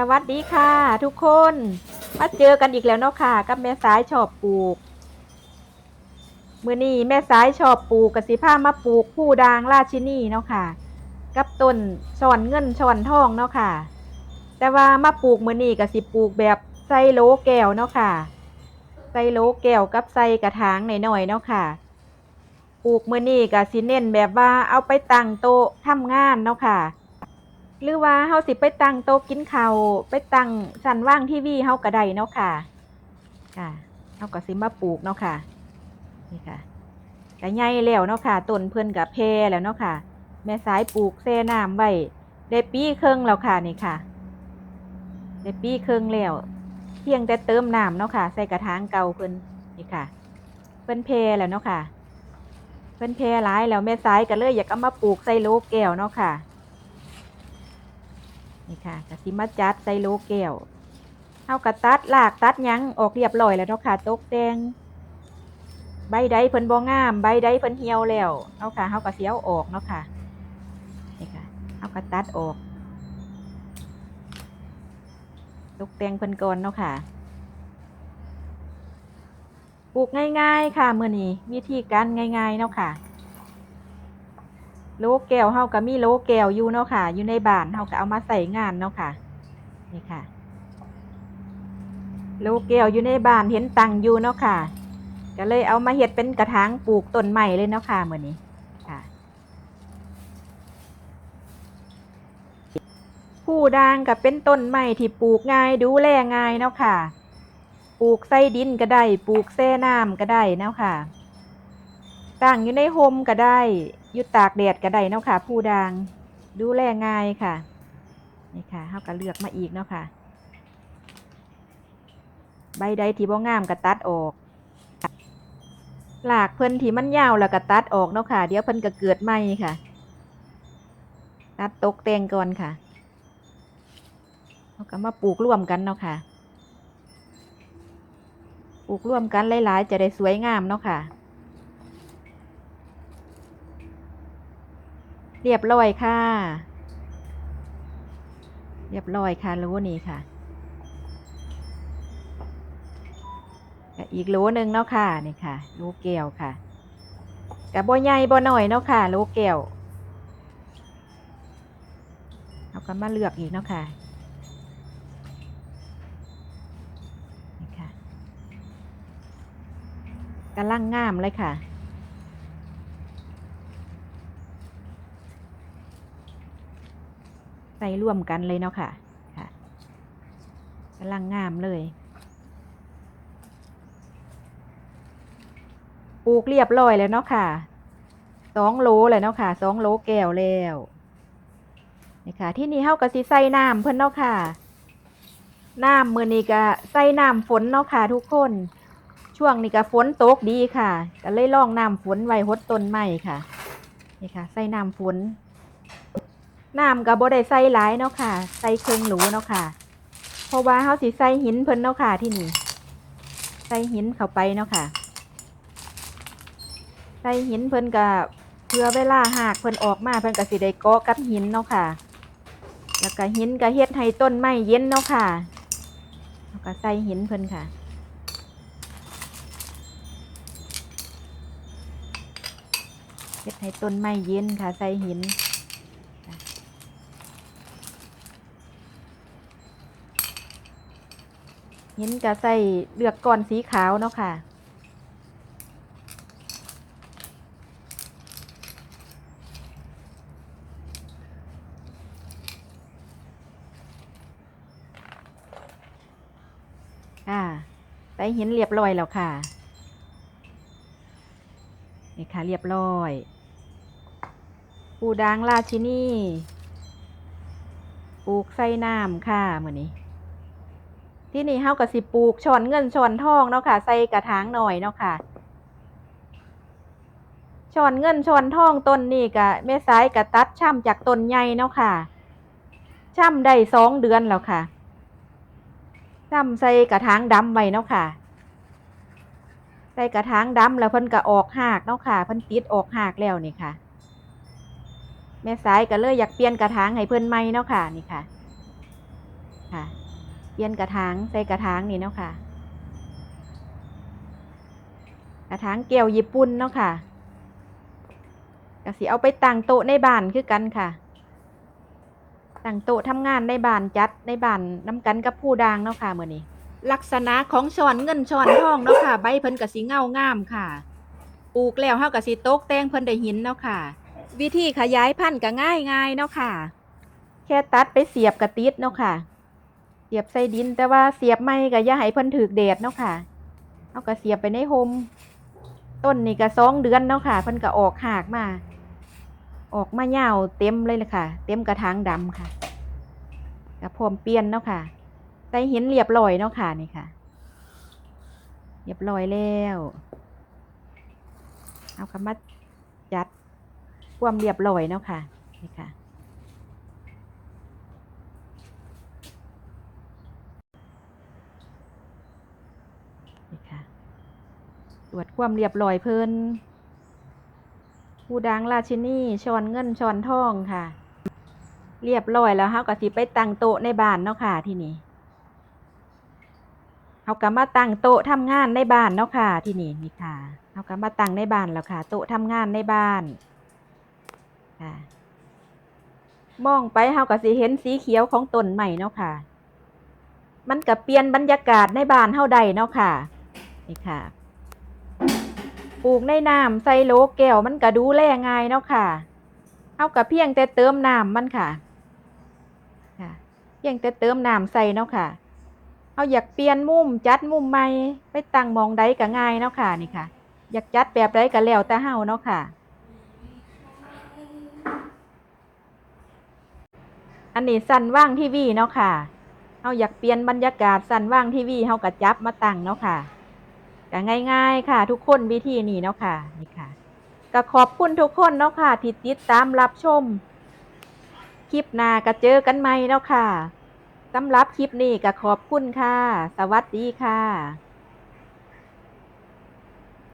สวัสดีค่ะ ทุกคนมาเจอกันอีกแล้วเนาะค่ะ กับแม่สายชอบปลูกมือนี้แม่สายชอบปลูกกสิผ้ามาปลูกผู้ดางราชินีเนาะค่ะ กับต้นช่อนเงินช่อนทองเนาะค่ะ แต่ว่ามาปลูกมือนี้กสิปลูกแบบใส่โลแก้วเนาะค่ะใส่โลแก้วกับใส่กระถางหน่อยๆเนาะค่ะปลูกมือนี้กสิเน้นแบบว่าเอาไปตั้งโต๊ะทำงานเนาะค่ะ หรือว่าเฮาสิไปตั้งโต๊ะกินข้าวไปตั้งสันว่างทีวีเฮาก็ได้เนาะค่ะ ค่ะเฮาก็สิมาปลูกเนาะค่ะ นี่ค่ะก็ใหญ่แล้วเนาะค่ะต้นเพิ่นก็แพร่แล้วเนาะค่ะ แม่สายปลูกแช่น้ำไว้ได้ปีครึ่งแล้วค่ะนี่ค่ะได้ปีครึ่งแล้วเพียงแต่เติมน้ำเนาะค่ะ ใส่กระถางเก่าเพิ่นนี่ค่ะ เพิ่นแพร่แล้วเนาะค่ะ เพิ่นแพร่หลายแล้วแม่สายก็เลยอยากเอามาปลูกใส่โหลแก้วเนาะค่ะ นี่ค่ะกสิมาจัดใส่โหลแก้วเฮากะตัดลากตัดยังออกเรียบร้อยแล้วเนาะค่ะตกแต่งใบใดเพิ่นบ่งาม ใบใดเพิ่นเหี่ยวแล้วเนาะค่ะเฮาก็สิเอาออกเนาะค่ะนี่ค่ะเฮาก็ตัดออก ตกแต่งเพิ่นก่อนเนาะค่ะปลูกง่ายๆค่ะเมื้อนี้วิธีการง่ายๆเนาะค่ะ โลแก้วเฮาก็มีโลแก้วอยู่เนาะค่ะ อยู่ในบ้านเฮาก็เอามาใส่งานเนาะค่ะ นี่ค่ะ โลแก้วอยู่ในบ้านเห็นตังอยู่เนาะค่ะ ก็เลยเอามาเฮ็ดเป็นกระถางปลูกต้นใหม่เลยเนาะค่ะมื้อนี้ค่ะผู้ด่างก็เป็นต้นไม้ที่ปลูกง่ายดูแลง่ายเนาะค่ะ ปลูกใส่ดินก็ได้ ปลูกแช่น้ำก็ได้เนาะค่ะตั้งอยู่ในโฮมก็ได้ ยู่ตากแดดก็ได้เนาะค่ะผู้ด่างดูแลง่ายค่ะนี่ค่ะเฮาก็เลือกมาอีกเนาะค่ะ ใบใดที่บ่งามก็ตัดออกหลากเพิ่นที่มันยาวแล้วก็ตัดออกเนาะค่ะ เดี๋ยวเพิ่นก็เกิดใหม่ค่ะ ตัดตกแต่งก่อนค่ะเราก็มาปลูกร่วมกันเนาะค่ะ ปลูกร่วมกันหลายๆ จะได้สวยงามเนาะค่ะ รียบร้อยค่ะ เรียบร้อยค่ะโลนี้ค่ะก็อีกโลหนึ่งเนาะค่ะนี่ค่ะโลแก้วค่ะกับบ่ใหญ่บ่น้อยเนาะค่ะโลแก้วเอาก็มาเลือกอีกเนาะค่ะนี่ค่ะกำลังงามเลยค่ะ ส่ร่วมกันเลยเนาะค่ะค่ะกำลังงามเลย ปลูกเรียบร้อยแล้วเนาะค่ะสองโลเลยเนาะค่ะสองโลแก้วแล้วนี่ค่ะ ที่นี่เฮาก็สิใส่น้ำเพิ่นเนาะค่ะน้ำมือนี้ก็ใส่น้ำฝนเนาะค่ะ ทุกคน ช่วงนี้ก็ฝนตกดีค่ะก็เลยล่องน้ำฝนไว้หดต้นไม้ค่ะนี่ค่ะ ใส่น้ำฝน น้ำก็บ่ได้ใส่หลายเนาะค่ะ ใส่เครื่องหรูเนาะค่ะ เพราะว่าเฮาสิใส่หินเพิ่นเนาะค่ะที่นี่ ใส่หินเข้าไปเนาะค่ะ ใส่หินเพิ่นก็เพื่อเวลาหากเพิ่นออกมาเพิ่นก็สิได้เกาะกับหินเนาะค่ะ แล้วก็หินก็เฮ็ดให้ต้นไม้เย็นเนาะค่ะ แล้วก็ใส่หินเพิ่นค่ะเฮ็ดให้ต้นไม้เย็นค่ะ ใส่หิน หินก็ใส่เลือกก้อนสีขาวเนาะค่ะค่ะใส่หินเรียบร้อยแล้วค่ะนี่ค่ะเรียบร้อยปูดางราชินีปลูกใส่น้ำค่ะเหมือนนี้ ที่นี่เฮากับสิปลูกช้อนเงินช้อนทองเนาะค่ะ ใส่กระถางหน่อยเนาะค่ะช้อนเงินช้อนทองต้นนี่กะแม่สายกะตัดช่ำจากต้นใหญ่เนาะค่ะช่ำได้สองเดือนแล้วค่ะช่ำใส่กระถางดำไว้เนาะค่ะ ใส่กระถางดำแล้วเพิ่นก็ออกหากเนาะค่ะเพิ่นติดออกหากแล้วนี่ค่ะ แม่สายก็เลยอยากเปลี่ยนกระถางให้เพิ่นใหม่เนาะค่ะนี่ค่ะ ค่ะ เปลี่ยนกระถางใส่กระถางนี่เนาะค่ะ กระถางแก้วญี่ปุ่นเนาะค่ะก็สิเอาไปตั้งโต๊ะในบ้านคือกันค่ะตั้งโต๊ะทำงานในบ้านจัดในบ้านน้ำกันกับผู้ดางเนาะค่ะเมื้อนี้ ลักษณะของช้อนเงินช้อนทองเนาะค่ะ ใบเพิ่นก็สิเงางามค่ะปลูกแล้วเฮาก็สิตกแต่งเพิ่นได้หินเนาะค่ะ วิธีขยายพันธุ์ก็ง่ายง่ายๆเนาะค่ะ แค่ตัดไปเสียบกระติดเนาะค่ะ เสียบใส่ดิน แต่ว่าเสียบไม่ก็อย่าให้เพิ่นถูกแดดเนาะค่ะเอาก็เสียบไปในโฮมต้นนี่ก็สองเดือนเนาะค่ะเพิ่นก็ออกหากมา ออกมายาวเต็มเลยเลยค่ะ เต็มกระถางดำค่ะก็พร้อมเปลี่ยนเนาะค่ะใส่หินเรียบร้อยเนาะค่ะนี่ค่ะ เรียบร้อยแล้ว เอาคำว่าจัดความเรียบร้อยเนาะค่ะนี่ค่ะ นี่ค่ะ ตรวจความเรียบร้อยเพิ่นผู้ดังราชินีช้อนเงินช้อนทองค่ะ เรียบร้อยแล้วเฮาก็สิไปตั้งโต๊ะในบ้านเนาะค่ะที่นี่เฮาก็มาตั้งโต๊ะทำงานในบ้านเนาะค่ะที่นี่นี่ค่ะเฮาก็มาตั้งในบ้านแล้วค่ะ โต๊ะทำงานในบ้านค่ะมองไปเฮาก็สิเห็นสีเขียวของต้นใหม่เนาะค่ะ มันก็เปลี่ยนบรรยากาศในบ้านเฮาได้เนาะค่ะ นี่ค่ะ ปลูกในน้ำใส่โหลแก้วมันก็ดูแลง่ายเนาะค่ะเฮาก็เพียงแต่เติมน้ำมันค่ะค่ะ เพียงแต่เติมน้ำใส่เนาะค่ะเฮาอยากเปลี่ยนมุมจัดมุมใหม่ไปตั้งมองใดก็ง่ายเนาะค่ะนี่ค่ะ อยากจัดแบบใดก็แล้วแต่เฮาเนาะค่ะอันนี้สั่นว่างทีวีเนาะค่ะเฮาอยากเปลี่ยนบรรยากาศสั่นว่างทีวีเฮาก็จับมาตั้งเนาะค่ะ ก็ง่าย ๆ ค่ะ ทุกคนวิธีนี้เนาะค่ะนี่ค่ะก็ขอบคุณทุกคนเนาะค่ะที่ติดตามรับชม คลิปหน้าก็เจอกันใหม่เนาะค่ะสำหรับคลิปนี้ก็ขอบคุณค่ะ สวัสดีค่ะ